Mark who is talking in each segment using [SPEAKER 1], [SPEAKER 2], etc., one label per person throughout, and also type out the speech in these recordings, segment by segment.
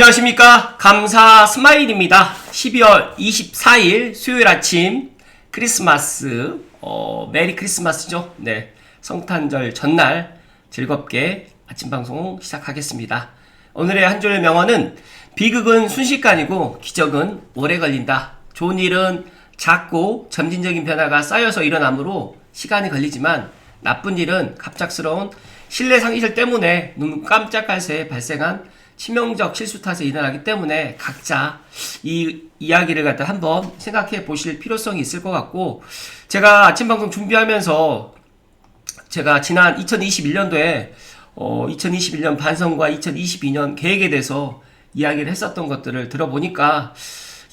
[SPEAKER 1] 안녕하십니까. 감사 스마일입니다. 12월 24일 수요일 아침 크리스마스, 어, 메리 크리스마스죠. 네. 성탄절 전날 즐겁게 아침 방송 시작하겠습니다. 오늘의 한 줄 명언은 비극은 순식간이고 기적은 오래 걸린다. 좋은 일은 작고 점진적인 변화가 쌓여서 일어나므로 시간이 걸리지만 나쁜 일은 갑작스러운 신뢰 상실 때문에 눈 깜짝할 새에 발생한 치명적 실수 탓에 일어나기 때문에 각자 이 이야기를 갖다 한번 생각해 보실 필요성이 있을 것 같고 제가 아침 방송 준비하면서 제가 지난 2021년도에 어, 2021년 반성과 2022년 계획에 대해서 이야기를 했었던 것들을 들어보니까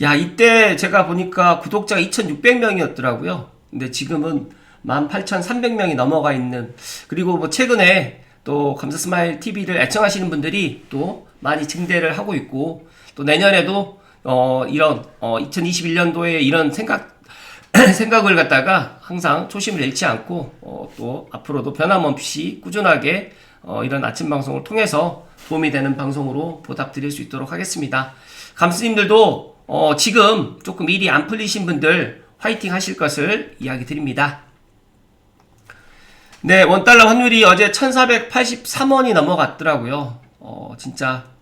[SPEAKER 1] 야 이때 제가 보니까 구독자가 2,600명이었더라고요. 근데 지금은 18,300명이 넘어가 있는 그리고 뭐 최근에 또 감사 스마일 TV를 애청하시는 분들이 또 많이 증대를 하고 있고 또 내년에도 어 이런 어 2021년도에 이런 생각 생각을 갖다가 항상 초심을 잃지 않고 어, 또 앞으로도 변함없이 꾸준하게 어, 이런 아침 방송을 통해서 도움이 되는 방송으로 보답드릴 수 있도록 하겠습니다. 감스님들도 어, 지금 조금 일이 안 풀리신 분들 화이팅 하실 것을 이야기 드립니다. 네, 원달러 환율이 어제 1483원이 넘어갔더라고요. 어, 진짜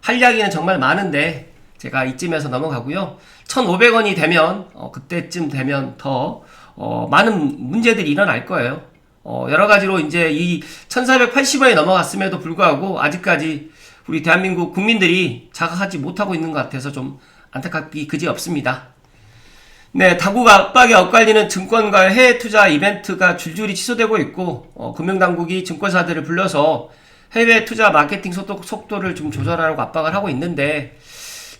[SPEAKER 1] 할 이야기는 정말 많은데 제가 이쯤에서 넘어가고요. 1,500원이 되면 어, 그때쯤 되면 더 어, 많은 문제들이 일어날 거예요. 어, 여러 가지로 이제 이 1,480원이 넘어갔음에도 불구하고 아직까지 우리 대한민국 국민들이 자각하지 못하고 있는 것 같아서 좀 안타깝기 그지 없습니다. 네, 다국 압박에 엇갈리는 증권과 해외 투자 이벤트가 줄줄이 취소되고 있고 어, 금융당국이 증권사들을 불러서 해외 투자 마케팅 속도, 속도 를 좀 조절하라고 압박을 하고 있는데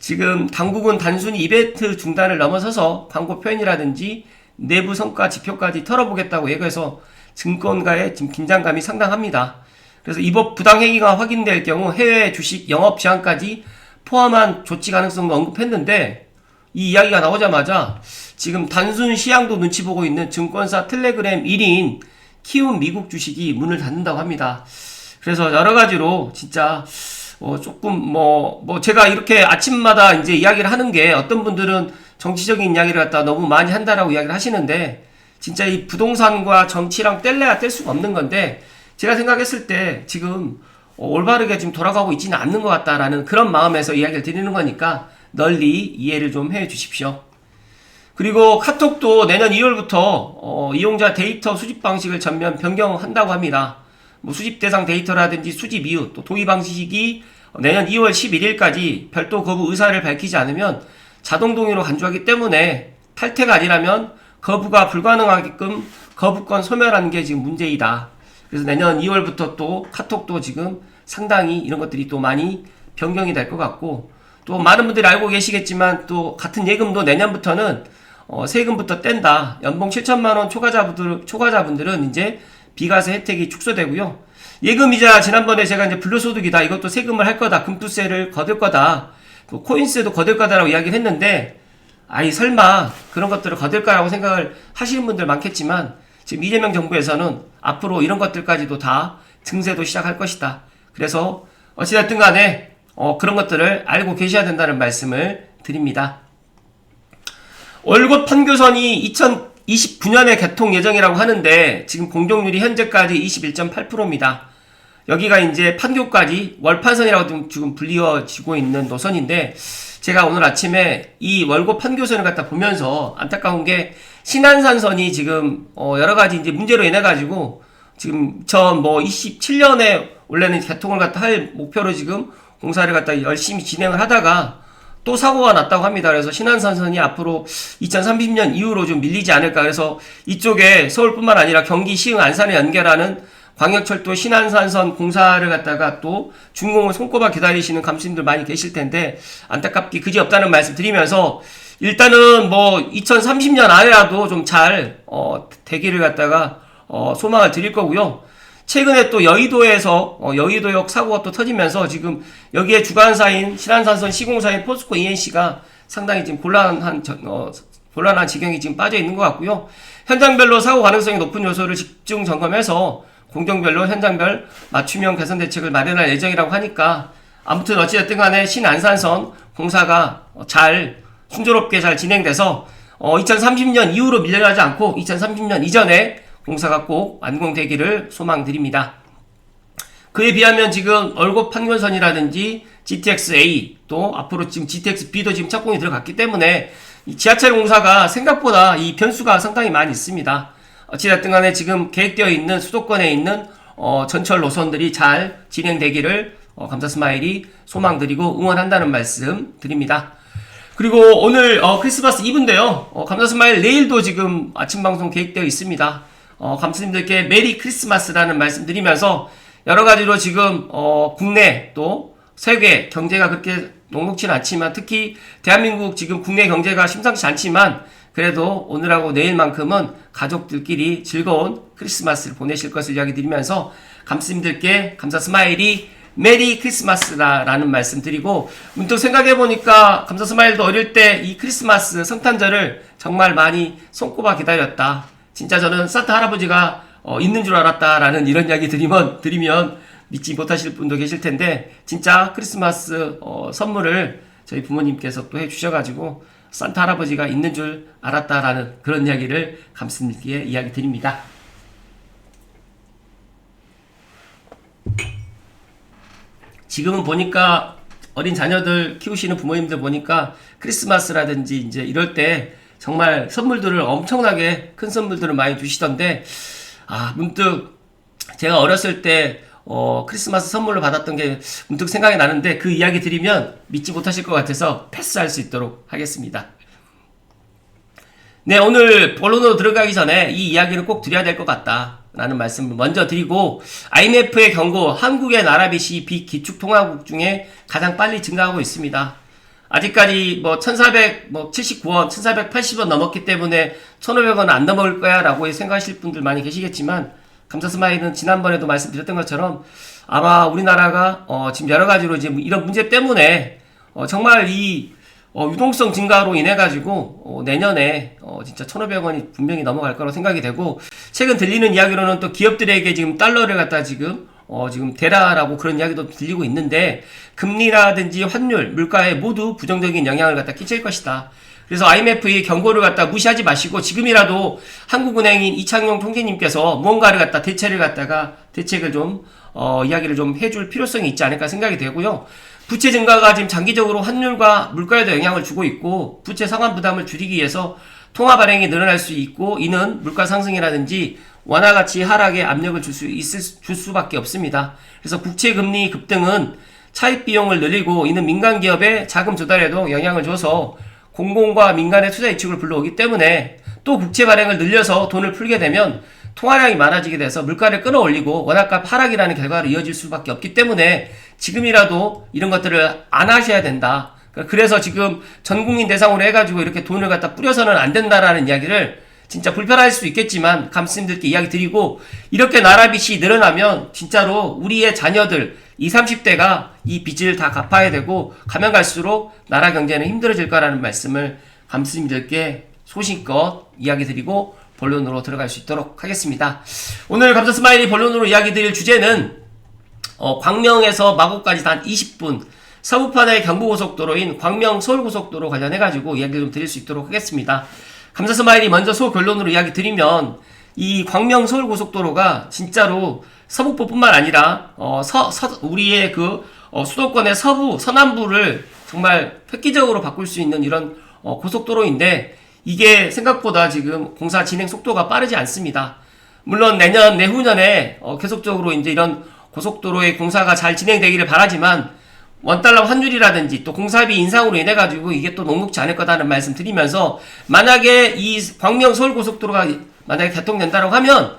[SPEAKER 1] 지금 당국은 단순히 이벤트 중단을 넘어서서 광고 표현이라든지 내부 성과 지표까지 털어보겠다고 얘기해서 증권가의 지금 긴장감이 상당합니다. 그래서 이법 부당행위가 확인될 경우 해외 주식 영업 제한까지 포함한 조치 가능성도 언급했는데 이 이야기가 나오자마자 지금 단순 시향도 눈치 보고 있는 증권사 텔레그램 1인 키움 미국 주식이 문을 닫는다고 합니다. 그래서 여러 가지로 진짜 어 조금 뭐뭐 제가 이렇게 아침마다 이제 이야기를 하는 게 어떤 분들은 정치적인 이야기를 갖다 너무 많이 한다라고 이야기를 하시는데 진짜 이 부동산과 정치랑 뗄래야 뗄 수가 없는 건데 제가 생각했을 때 지금 어, 올바르게 지금 돌아가고 있지는 않는 것 같다라는 그런 마음에서 이야기를 드리는 거니까 널리 이해를 좀 해 주십시오. 그리고 카톡도 내년 2월부터 어, 이용자 데이터 수집 방식을 전면 변경한다고 합니다. 뭐 수집 대상 데이터라든지 수집 이유 또 동의 방식이 내년 2월 11일까지 별도 거부 의사를 밝히지 않으면 자동 동의로 간주하기 때문에 탈퇴가 아니라면 거부가 불가능하게끔 거부권 소멸하는 게 지금 문제이다. 그래서 내년 2월부터 또 카톡도 지금 상당히 이런 것들이 또 많이 변경이 될 것 같고 또 많은 분들이 알고 계시겠지만 또 같은 예금도 내년부터는 어, 세금부터 뗀다. 연봉 7천만 원 초과자분들 초과자분들은 이제 비과세 혜택이 축소되고요. 예금이자 지난번에 제가 이제 불로소득이다. 이것도 세금을 할 거다. 금투세를 거둘 거다. 또 코인세도 거둘 거다라고 이야기를 했는데 아이 설마 그런 것들을 거둘까라고 생각을 하시는 분들 많겠지만 지금 이재명 정부에서는 앞으로 이런 것들까지도 다 증세도 시작할 것이다. 그래서 어찌됐든 간에 어, 그런 것들을 알고 계셔야 된다는 말씀을 드립니다. 월곶 판교선이 2029년에 개통 예정이라고 하는데 지금 공정률이 현재까지 21.8%입니다. 여기가 이제 판교까지 월판선이라고 지금 불리워지고 있는 노선인데 제가 오늘 아침에 이 월곶 판교선을 갖다 보면서 안타까운 게 신안산선이 지금 어 여러 가지 이제 문제로 인해 가지고 지금 전 뭐 27년에 원래는 개통을 갖다 할 목표로 지금 공사를 갖다 열심히 진행을 하다가 또 사고가 났다고 합니다. 그래서 신안산선이 앞으로 2030년 이후로 좀 밀리지 않을까. 그래서 이쪽에 서울뿐만 아니라 경기, 시흥, 안산을 연결하는 광역철도 신안산선 공사를 갖다가 또 준공을 손꼽아 기다리시는 감수님들 많이 계실 텐데 안타깝게 그지 없다는 말씀 드리면서 일단은 뭐 2030년 안에라도 좀잘 어, 되기를 갖다가 어, 소망을 드릴 거고요. 최근에 또 여의도에서 어, 여의도역 사고가 또 터지면서 지금 여기에 주관사인 신안산선 시공사인 포스코 ENC가 상당히 지금 곤란한 저, 어, 곤란한 지경이 지금 빠져 있는 것 같고요. 현장별로 사고 가능성이 높은 요소를 집중 점검해서 공정별로 현장별 맞춤형 개선 대책을 마련할 예정이라고 하니까 아무튼 어찌됐든 간에 신안산선 공사가 어, 잘 순조롭게 잘 진행돼서 어, 2030년 이후로 밀려나지 않고 2030년 이전에 공사가 꼭 완공되기를 소망드립니다. 그에 비하면 지금 얼곡 판교선이라든지 GTX-A 또 앞으로 지금 GTX-B도 지금 착공이 들어갔기 때문에 이 지하철 공사가 생각보다 이 변수가 상당히 많이 있습니다. 어찌됐든 간에 지금 계획되어 있는 수도권에 있는 어, 전철 노선들이 잘 진행되기를 어, 감사 스마일이 소망드리고 응원한다는 말씀 드립니다. 그리고 오늘 어, 크리스마스 이브인데요. 어, 감사 스마일 내일도 지금 아침 방송 계획되어 있습니다. 어, 감사님들께 메리 크리스마스라는 말씀 드리면서 여러 가지로 지금 어, 국내 또 세계 경제가 그렇게 녹록치는 않지만 특히 대한민국 지금 국내 경제가 심상치 않지만 그래도 오늘하고 내일만큼은 가족들끼리 즐거운 크리스마스를 보내실 것을 이야기 드리면서 감스님들께 감사 스마일이 메리 크리스마스라는 말씀 드리고 문득 생각해 보니까 감사 스마일도 어릴 때 이 크리스마스 성탄절을 정말 많이 손꼽아 기다렸다. 진짜 저는 산타 할아버지가 어, 있는 줄 알았다라는 이런 이야기 드리면 드리면 믿지 못하실 분도 계실 텐데 진짜 크리스마스 어, 선물을 저희 부모님께서 또 해주셔가지고 산타 할아버지가 있는 줄 알았다라는 그런 이야기를 감스님께 이야기 드립니다. 지금은 보니까 어린 자녀들 키우시는 부모님들 보니까 크리스마스라든지 이제 이럴 때 정말 선물들을 엄청나게 큰 선물들을 많이 주시던데 아 문득 제가 어렸을 때 어, 크리스마스 선물로 받았던 게 문득 생각이 나는데 그 이야기 드리면 믿지 못하실 것 같아서 패스할 수 있도록 하겠습니다. 네, 오늘 본론으로 들어가기 전에 이 이야기를 꼭 드려야 될 것 같다. 라는 말씀을 먼저 드리고, IMF의 경고, 한국의 나라빚이 비기축통화국 중에 가장 빨리 증가하고 있습니다. 아직까지 뭐 1479원, 1480원 넘었기 때문에 1500원 안 넘어올 거야 라고 생각하실 분들 많이 계시겠지만, 감사 스마일은 지난번에도 말씀드렸던 것처럼 아마 우리나라가 어 지금 여러 가지로 지금 이런 문제 때문에 어 정말 이 어, 유동성 증가로 인해 가지고 어, 내년에 어, 진짜 1,500원이 분명히 넘어갈 거라고 생각이 되고 최근 들리는 이야기로는 또 기업들에게 지금 달러를 갖다 지금 어, 지금 대라라고 그런 이야기도 들리고 있는데 금리라든지 환율, 물가에 모두 부정적인 영향을 갖다 끼칠 것이다. 그래서 IMF의 경고를 갖다 무시하지 마시고 지금이라도 한국은행인 이창용 총재님께서 무언가를 갖다 대체를 갖다가 대책을 좀 어, 이야기를 좀 해줄 필요성이 있지 않을까 생각이 되고요. 부채 증가가 지금 장기적으로 환율과 물가에도 영향을 주고 있고 부채 상환 부담을 줄이기 위해서 통화 발행이 늘어날 수 있고 이는 물가 상승이라든지 원화 가치 하락에 압력을 줄 수 있을 줄 수밖에 없습니다. 그래서 국채 금리 급등은 차입 비용을 늘리고 이는 민간 기업의 자금 조달에도 영향을 줘서 공공과 민간의 투자 이축을 불러오기 때문에 또 국채 발행을 늘려서 돈을 풀게 되면 통화량이 많아지게 돼서 물가를 끌어올리고 원화값 하락이라는 결과로 이어질 수밖에 없기 때문에 지금이라도 이런 것들을 안 하셔야 된다. 그래서 지금 전 국민 대상으로 해가지고 이렇게 돈을 갖다 뿌려서는 안 된다라는 이야기를 진짜 불편할 수 있겠지만 감스님들께 이야기 드리고 이렇게 나라 빚이 늘어나면 진짜로 우리의 자녀들 20, 30대가 이 빚을 다 갚아야 되고 가면 갈수록 나라 경제는 힘들어질 거라는 말씀을 감스님들께 소신껏 이야기 드리고 본론으로 들어갈 수 있도록 하겠습니다. 오늘 감사 스마일이 본론으로 이야기 드릴 주제는 어, 광명에서 마곡까지 단 20분 서부판의 경부고속도로인 광명 서울고속도로 관련해가지고 이야기를 좀 드릴 수 있도록 하겠습니다. 감사 스마일이 먼저 소 결론으로 이야기 드리면 이 광명 서울 고속도로가 진짜로 서북부뿐만 아니라 어, 서, 서, 우리의 그 어, 수도권의 서부 서남부를 정말 획기적으로 바꿀 수 있는 이런 어, 고속도로인데 이게 생각보다 지금 공사 진행 속도가 빠르지 않습니다. 물론 내년 내후년에 어, 계속적으로 이제 이런 고속도로의 공사가 잘 진행되기를 바라지만 원달러 환율이라든지 또 공사비 인상으로 인해 가지고 이게 또 녹록지 않을 거다는 말씀 드리면서 만약에 이 광명 서울 고속도로가 만약에 개통된다고 하면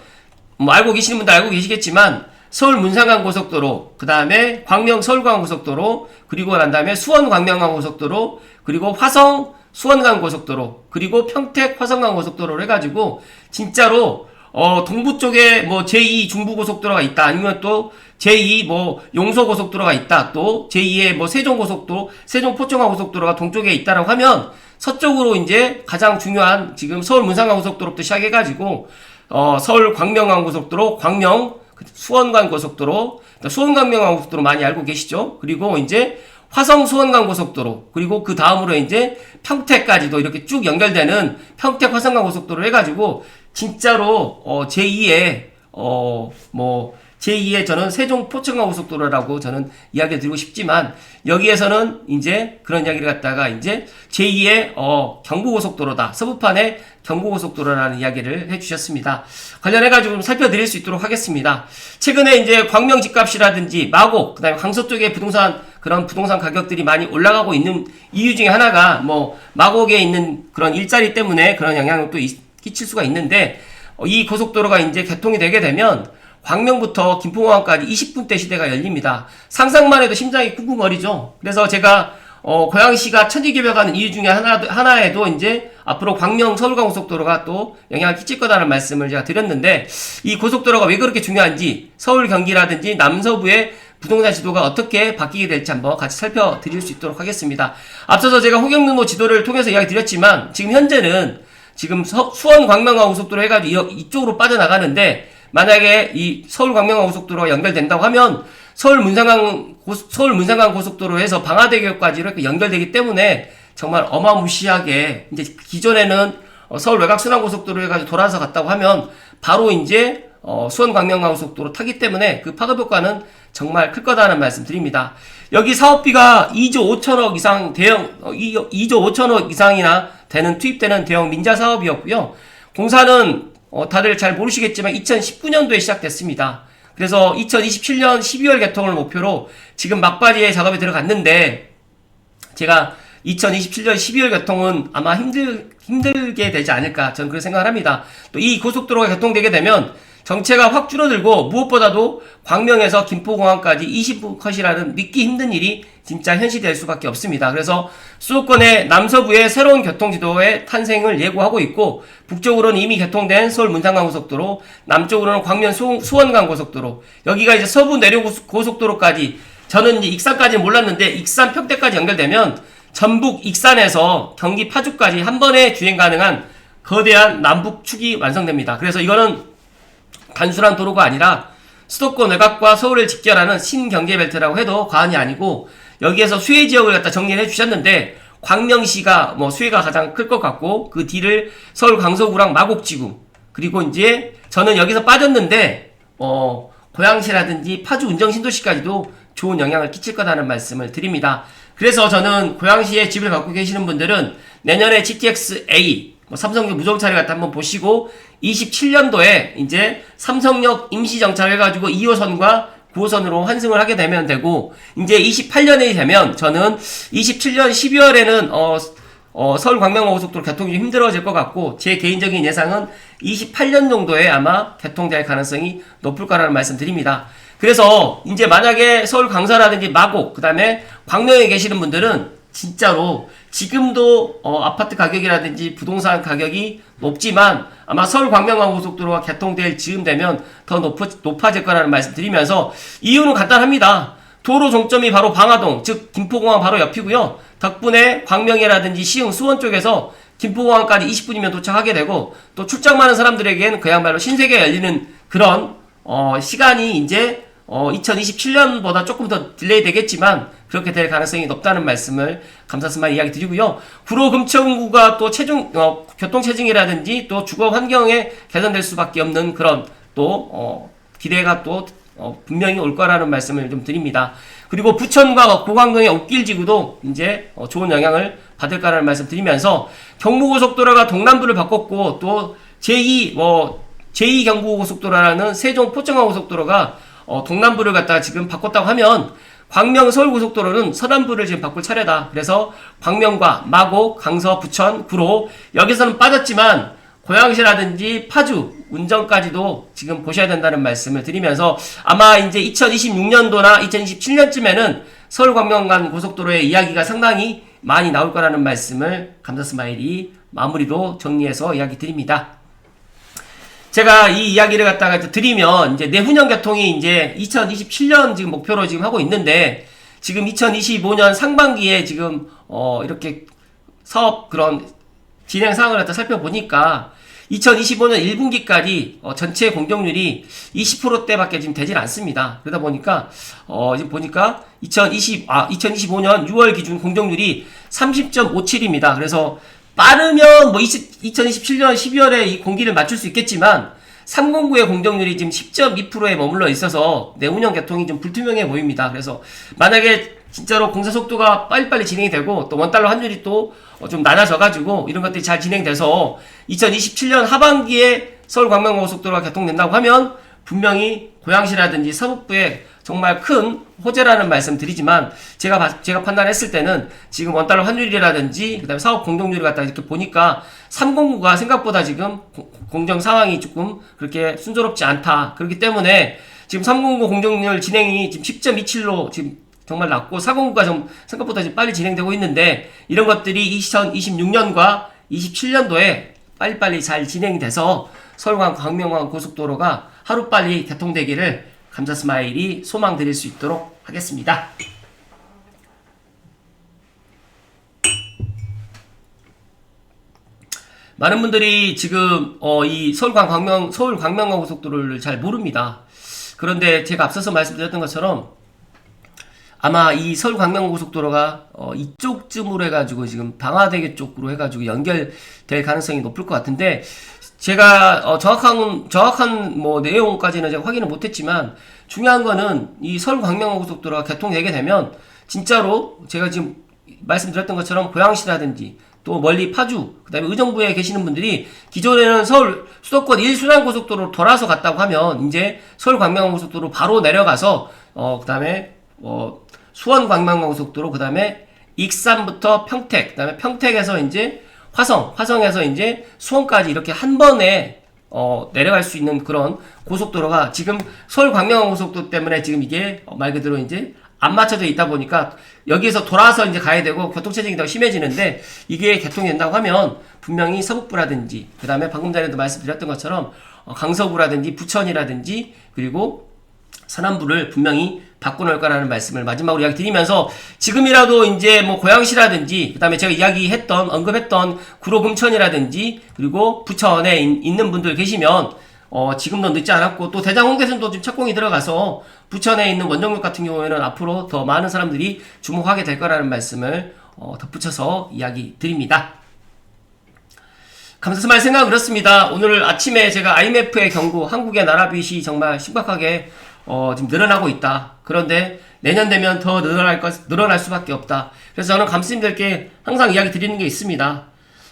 [SPEAKER 1] 뭐 알고 계시는 분도 알고 계시겠지만 서울 문상강 고속도로 그 다음에 광명 서울강 고속도로 그리고 난 다음에 수원 광명강 고속도로 그리고 화성 수원강 고속도로 그리고 평택 화성강 고속도로를 해가지고 진짜로 어 동부 쪽에 뭐 제2 중부 고속도로가 있다 아니면 또 제2 뭐 용서 고속도로가 있다 또 제2의 뭐 세종 고속도로 세종 포천강 고속도로가 동쪽에 있다라고 하면 서쪽으로 이제 가장 중요한 지금 서울 문상강 고속도로부터 시작해 가지고 어 서울 광명강 고속도로 광명 그 수원간 고속도로, 수원 강명간 고속도로 많이 알고 계시죠? 그리고 이제 화성 수원간 고속도로, 그리고 그 다음으로 이제 평택까지도 이렇게 쭉 연결되는 평택 화성간 고속도로 해가지고 진짜로 어 제2의 어뭐 제2의 저는 세종 포천간 고속도로라고 저는 이야기를 드리고 싶지만 여기에서는 이제 그런 이야기를 갖다가 이제 제2의 어 경부고속도로다 서부판의 경부고속도로라는 이야기를 해주셨습니다. 관련해 가지고 좀 살펴드릴 수 있도록 하겠습니다. 최근에 이제 광명 집값이라든지 마곡 그다음에 강서 쪽에 부동산 그런 부동산 가격들이 많이 올라가고 있는 이유 중에 하나가 뭐 마곡에 있는 그런 일자리 때문에 그런 영향을 또 이- 끼칠 수가 있는데 어, 이 고속도로가 이제 개통이 되게 되면 광명부터 김포공항까지 20분대 시대가 열립니다. 상상만 해도 심장이 쿵쿵거리죠. 그래서 제가 어, 고양시가 천지개벽하는 이유 중에 하나, 하나에도 이제 앞으로 광명 서울간 고속도로가 또 영향을 끼칠 거다라는 말씀을 제가 드렸는데 이 고속도로가 왜 그렇게 중요한지 서울 경기라든지 남서부의 부동산 지도가 어떻게 바뀌게 될지 한번 같이 살펴드릴 수 있도록 하겠습니다. 앞서서 제가 호경로로 지도를 통해서 이야기 드렸지만 지금 현재는 지금 서- 수원 광명간 고속도로 해가지고 이- 이쪽으로 빠져나가는데 만약에 이 서울 광명간 고속도로가 연결된다고 하면 서울 문상강 고, 서울 문상강 고속도로에서 방화대교까지 이렇게 연결되기 때문에 정말 어마무시하게 이제 기존에는 어, 서울 외곽 순환 고속도로 해가지고 돌아서 갔다고 하면 바로 이제 어, 수원 광명간 고속도로 타기 때문에 그 파급 효과는 정말 클 거다라는 말씀 드립니다. 여기 사업비가 2조 5천억 이상 대형 어, 2, 2조 5천억 이상이나 되는 투입되는 대형 민자 사업이었고요. 공사는 어, 다들 잘 모르시겠지만 2019년도에 시작됐습니다. 그래서 2027년 12월 개통을 목표로 지금 막바지에 작업에 들어갔는데 제가 2027년 12월 개통은 아마 힘들, 힘들게 되지 않을까 저는 그렇게 생각을 합니다. 또 이 고속도로가 개통되게 되면 정체가 확 줄어들고 무엇보다도 광명에서 김포공항까지 20분 컷이라는 믿기 힘든 일이 진짜 현실될 수밖에 없습니다. 그래서 수도권의 남서부의 새로운 교통지도의 탄생을 예고하고 있고 북쪽으로는 이미 개통된 서울 문상간 고속도로, 남쪽으로는 광면 수, 수원간 고속도로, 여기가 이제 서부 내륙 고속- 고속도로까지 저는 이제 익산까지는 몰랐는데 익산 평택까지 연결되면 전북 익산에서 경기 파주까지 한 번에 주행 가능한 거대한 남북축이 완성됩니다. 그래서 이거는 단순한 도로가 아니라 수도권 외곽과 서울을 직결하는 신경제벨트라고 해도 과언이 아니고 여기에서 수혜 지역을 갖다 정리를 해주셨는데 광명시가 뭐 수혜가 가장 클 것 같고 그 뒤를 서울 강서구랑 마곡지구 그리고 이제 저는 여기서 빠졌는데 어 고양시라든지 파주 운정 신도시까지도 좋은 영향을 끼칠 거라는 말씀을 드립니다. 그래서 저는 고양시에 집을 갖고 계시는 분들은 내년에 GTX A 뭐 삼성역 무정차를 갖다 한번 보시고 27년도에 이제 삼성역 임시 정차를 해가지고 2호선과 9호선으로 환승을 하게 되면 되고 이제 28년이 되면 저는 27년 12월에는 어, 어, 서울 광명호 고속도로 개통이 좀 힘들어질 것 같고 제 개인적인 예상은 28년 정도에 아마 개통될 가능성이 높을 거라는 말씀 드립니다. 그래서 이제 만약에 서울 강사라든지 마곡 그다음에 광명에 계시는 분들은 진짜로 지금도 어, 아파트 가격이라든지 부동산 가격이 높지만 아마 서울 광명간 고속도로가 개통될 즈음 되면 더 높, 높아질 거라는 말씀 드리면서 이유는 간단합니다. 도로 종점이 바로 방화동, 즉 김포공항 바로 옆이고요. 덕분에 광명이라든지 시흥, 수원 쪽에서 김포공항까지 20분이면 도착하게 되고 또 출장 많은 사람들에게는 그야말로 신세계가 열리는 그런 어, 시간이 이제 어, 2027년보다 조금 더 딜레이 되겠지만 그렇게 될 가능성이 높다는 말씀을 감사스만 이야기 드리고요. 구로 금천구가 또 체중 어, 교통 체증이라든지 또 주거 환경에 개선될 수밖에 없는 그런 또 어, 기대가 또 어, 분명히 올 거라는 말씀을 좀 드립니다. 그리고 부천과 고강동의 옥길지구도 이제 어, 좋은 영향을 받을 거라는 말씀 드리면서 경부고속도로가 동남부를 바꿨고 또 제2 뭐 제2 경부고속도로라는 세종 포천간 고속도로가 어, 동남부를 갖다가 지금 바꿨다고 하면 광명 서울고속도로는 서남부를 지금 바꿀 차례다. 그래서 광명과 마곡, 강서, 부천, 구로 여기서는 빠졌지만 고양시라든지 파주, 운정까지도 지금 보셔야 된다는 말씀을 드리면서 아마 이제 2026년도나 2027년쯤에는 서울 광명간 고속도로의 이야기가 상당히 많이 나올 거라는 말씀을 감사 스마일이 마무리로 정리해서 이야기 드립니다. 제가 이 이야기를 갖다가 드리면 이제 내후년 개통이 이제 2027년 지금 목표로 지금 하고 있는데 지금 2025년 상반기에 지금 어 이렇게 사업 그런 진행 상황을 갖다 살펴보니까 2025년 1분기까지 어, 전체 공정률이 20%대밖에 지금 되질 않습니다. 그러다 보니까 어, 지금 보니까 2020, 아, 2025년 6월 기준 공정률이 30.57입니다. 그래서 빠르면 뭐 20, 2027년 12월에 이 공기를 맞출 수 있겠지만 309의 공정률이 지금 10.2%에 머물러 있어서 내운영 개통이 좀 불투명해 보입니다. 그래서 만약에 진짜로 공사 속도가 빨리빨리 진행이 되고 또 원달러 환율이 또 좀 낮아져가지고 이런 것들이 잘 진행돼서 2027년 하반기에 서울 광명고속도로가 개통된다고 하면 분명히 고양시라든지 서북부에 정말 큰 호재라는 말씀 드리지만 제가 봐- 제가 판단했을 때는 지금 원달러 환율이라든지 그다음에 사업 공정률을 갖다 이렇게 보니까 309가 생각보다 지금 고- 공정 상황이 조금 그렇게 순조롭지 않다. 그렇기 때문에 지금 309 공정률 진행이 지금 10.27로 지금 정말 낮고 409가 좀 생각보다 좀 빨리 진행되고 있는데 이런 것들이 2026년과 27년도에 빨리빨리 잘 진행돼서 서울광 광명광 고속도로가 하루빨리 개통되기를 감자 스마일이 소망 드릴 수 있도록 하겠습니다. 많은 분들이 지금 어, 이 서울 광 광명 서울 광명광 고속도로를 잘 모릅니다. 그런데 제가 앞서서 말씀드렸던 것처럼 아마 이 서울 광명 고속도로가 어, 이쪽쯤으로 해가지고 지금 방화대교 쪽으로 해가지고 연결될 가능성이 높을 것 같은데 제가 어, 정확한 정확한 뭐 내용까지는 제가 확인을 못했지만 중요한 거는 이 서울 광명고속도로가 개통되게 되면 진짜로 제가 지금 말씀드렸던 것처럼 고양시라든지 또 멀리 파주 그 다음에 의정부에 계시는 분들이 기존에는 서울 수도권 1순환 고속도로 돌아서 갔다고 하면 이제 서울 광명고속도로 바로 내려가서 어 그 다음에 어 수원 광명고속도로 그 다음에 익산부터 평택 그 다음에 평택에서 이제 화성 화성에서 이제 수원까지 이렇게 한 번에 어, 내려갈 수 있는 그런 고속도로가 지금 서울 광명 고속도로 때문에 지금 이게 어, 말 그대로 이제 안 맞춰져 있다 보니까 여기에서 돌아서 이제 가야 되고 교통체증이 더 심해지는데 이게 개통된다고 하면 분명히 서북부라든지 그 다음에 방금 전에도 말씀드렸던 것처럼 어, 강서구라든지 부천이라든지 그리고 서남부를 분명히 바꿔놓을 거라는 말씀을 마지막으로 이야기 드리면서 지금이라도 이제 뭐 고양시라든지 그다음에 제가 이야기했던 언급했던 구로 금천이라든지 그리고 부천에 인- 있는 분들 계시면 어 지금도 늦지 않았고 또 대장 홍대선도 지금 착공이 들어가서 부천에 있는 원정역 같은 경우에는 앞으로 더 많은 사람들이 주목하게 될 거라는 말씀을 어 덧붙여서 이야기 드립니다. 감사스말 생각 그렇습니다. 오늘 아침에 제가 IMF의 경고, 한국의 나라 빚이 정말 심각하게 어, 지금 늘어나고 있다. 그런데 내년 되면 더 늘어날 것, 늘어날 수밖에 없다. 그래서 저는 감스님들께 항상 이야기 드리는 게 있습니다.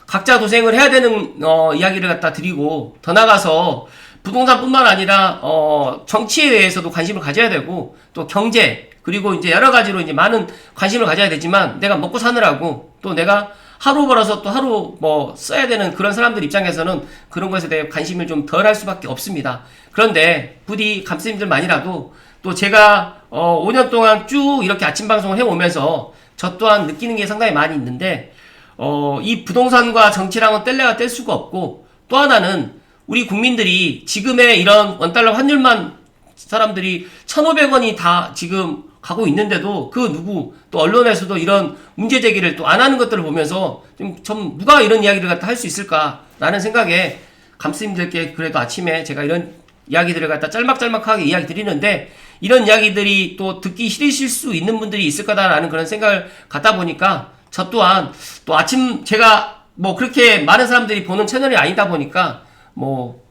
[SPEAKER 1] 각자 도생을 해야 되는 어, 이야기를 갖다 드리고 더 나가서 부동산뿐만 아니라 어, 정치에 대해서도 관심을 가져야 되고 또 경제 그리고 이제 여러 가지로 이제 많은 관심을 가져야 되지만 내가 먹고 사느라고 또 내가 하루 벌어서 또 하루 뭐 써야 되는 그런 사람들 입장에서는 그런 것에 대해 관심을 좀 덜 할 수밖에 없습니다. 그런데 부디 감스님들만이라도 또 제가 어 5년 동안 쭉 이렇게 아침 방송을 해오면서 저 또한 느끼는 게 상당히 많이 있는데 어, 이 부동산과 정치랑은 뗄래야 뗄 수가 없고 또 하나는 우리 국민들이 지금의 이런 원달러 환율만 사람들이 1,500원이 다 지금 가고 있는데도 그 누구 또 언론에서도 이런 문제 제기를 또 안 하는 것들을 보면서 좀, 좀 누가 이런 이야기를 갖다 할 수 있을까라는 생각에 감스님들께 그래도 아침에 제가 이런 이야기들을 갖다 짤막짤막하게 이야기 드리는데 이런 이야기들이 또 듣기 싫으실 수 있는 분들이 있을 거다라는 그런 생각을 갖다 보니까 저 또한 또 아침 제가 뭐 그렇게 많은 사람들이 보는 채널이 아니다 보니까 뭐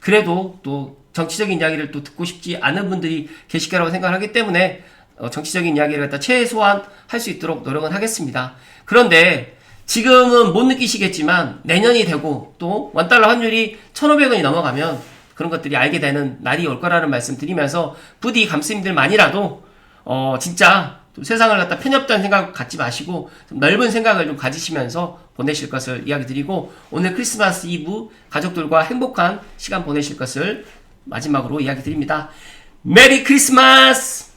[SPEAKER 1] 그래도 또 정치적인 이야기를 또 듣고 싶지 않은 분들이 계실 거라고 생각하기 때문에 어, 정치적인 이야기를 갖다 최소한 할 수 있도록 노력은 하겠습니다. 그런데 지금은 못 느끼시겠지만 내년이 되고 또 원달러 환율이 1,500원이 넘어가면 그런 것들이 알게 되는 날이 올 거라는 말씀 드리면서 부디 감스님들만이라도 어 진짜 좀 세상을 갖다 편협된 생각 갖지 마시고 좀 넓은 생각을 좀 가지시면서 보내실 것을 이야기 드리고 오늘 크리스마스 이브 가족들과 행복한 시간 보내실 것을 마지막으로 이야기 드립니다. 메리 크리스마스!